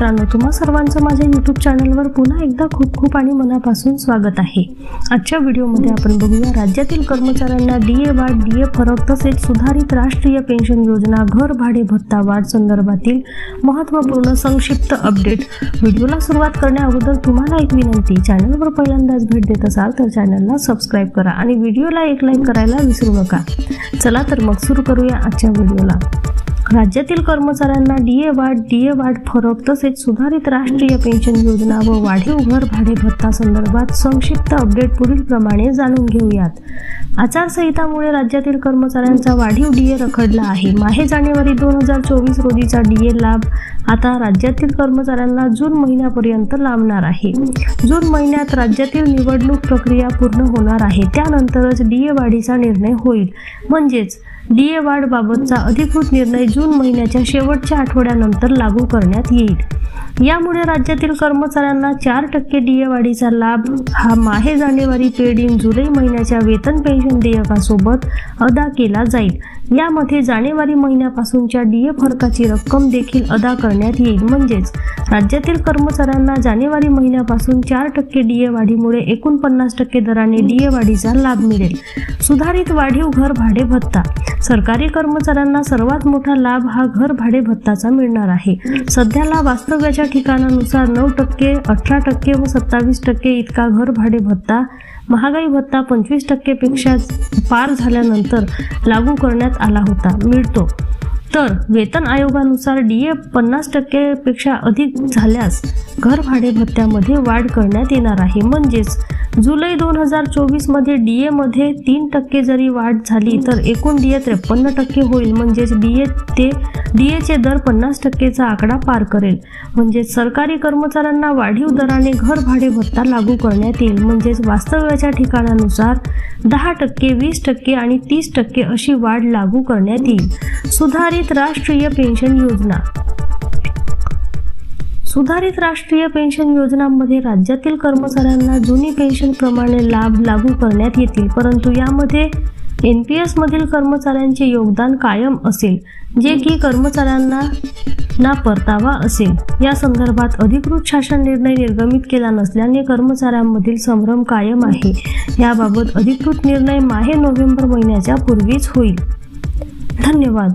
मित्रांनो तुम्हा सर्वांचं माझ्या यूट्यूब चॅनलवर पुन्हा एकदा खूप खूप आणि मनापासून स्वागत आहे. आजच्या व्हिडिओमध्ये आपण बघूया राज्यातील कर्मचाऱ्यांना डी ए वाढ डी ए फरक तसेच सुधारित राष्ट्रीय पेन्शन योजना घर भाडे भत्ता वाढ संदर्भातील महत्त्वपूर्ण संक्षिप्त अपडेट व्हिडिओला सुरुवात करण्याअगोदर तुम्हाला एक विनंती चॅनलवर पहिल्यांदाच भेट देत असाल तर चॅनलला सबस्क्राईब करा आणि व्हिडिओला एक लाईक करायला विसरू नका. चला तर मग सुरू करूया आजच्या व्हिडिओला राज्यातील कर्मचाऱ्यांना डीए वाढ डीए वाढ फरक तसेच सुधारित राष्ट्रीय पेन्शन योजना व वाढीव घर भाडे भत्ता संदर्भात संक्षिप्त अपडेट पुढील प्रमाणे जाणून घेऊयात. आचारसंहितामुळे राज्यातील कर्मचाऱ्यांचा वाढीव डीए रखडला आहे. माहे जानेवारी दोन हजार चोवीस रोजीचा डीए लाभ आता राज्यातील कर्मचाऱ्यांना जून महिन्यापर्यंत लाभणार आहे. जून महिन्यात राज्यातील निवडणूक प्रक्रिया पूर्ण होणार आहे. त्यानंतरच डीए वाढीचा निर्णय होईल. म्हणजेच डीए वाढबाबतचा अधिकृत निर्णय जून महिन्याच्या शेवटच्या आठवड्यानंतर लागू करण्यात येईल. यामुळे राज्यातील कर्मचाऱ्यांना चार टक्के डीए वाढीचा लाभ हा माहे जानेवारी पेड इन जुलै महिन्याच्या वेतन पेन्शन देयकासोबत अदा केला जाईल. यामध्ये जानेवारी महिन्यापासूनच्या डीए फरकाची रक्कम देखील अदा करण्यात येईल. म्हणजेच राज्यातील कर्मचाऱ्यांना जानेवारी महिन्यापासून चार टक्के डीए वाढीमुळे एकोणपन्नास टक्के दराने डीए वाढीचा लाभ मिळेल. सुधारित वाढीव घर भाडे भत्ता सरकारी कर्मचाऱ्यांना सर्वात मोठा लाभ हा घर भाडे भत्ताचा मिळणार आहे. सध्याला वास्तव्याच्या ठिकाणानुसार नऊ टक्के अठरा टक्के व सत्तावीस टक्के इतका घर भाडे भत्ता महागाई भत्ता पंचवीस टक्केपेक्षा पार झाल्यानंतर लागू करण्यात आला होता मिळतो. तर वेतन आयोगानुसार डी ए पन्नास टक्केपेक्षा अधिक झाल्यास घर भाडे भत्त्यामध्ये वाढ करण्यात येणार आहे. म्हणजेच जुलै दोन हजार चोवीसमध्ये डी एमध्ये तीन टक्के जरी वाढ झाली तर एकूण डी ए त्रेपन्न टक्के होईल. म्हणजेच डी ए ते डी एचे दर पन्नास टक्केचा आकडा पार करेल. म्हणजेच सरकारी कर्मचाऱ्यांना वाढीव दराने घर भाडे भत्ता लागू करण्यात येईल. म्हणजेच वास्तव्याच्या ठिकाणानुसार दहा टक्के वीस टक्के आणि तीस टक्के अशी वाढ लागू करण्यात येईल. सुधारित राष्ट्रीय पेन्शन योजना सुधारित राष्ट्रीय पेन्शन योजनांमध्ये राज्यातील कर्मचाऱ्यांना जुनी पेन्शन प्रमाणे लाभ लागू करण्यात येतील परंतु यामध्ये एन पी एसमधील कर्मचाऱ्यांचे योगदान कायम असेल जे की कर्मचाऱ्यांना ना परतावा असेल. या संदर्भात अधिकृत शासन निर्णय निर्गमित केला नसल्याने कर्मचाऱ्यांमधील संभ्रम कायम आहे. याबाबत अधिकृत निर्णय माहे नोव्हेंबर महिन्याच्या पूर्वीच होईल. धन्यवाद.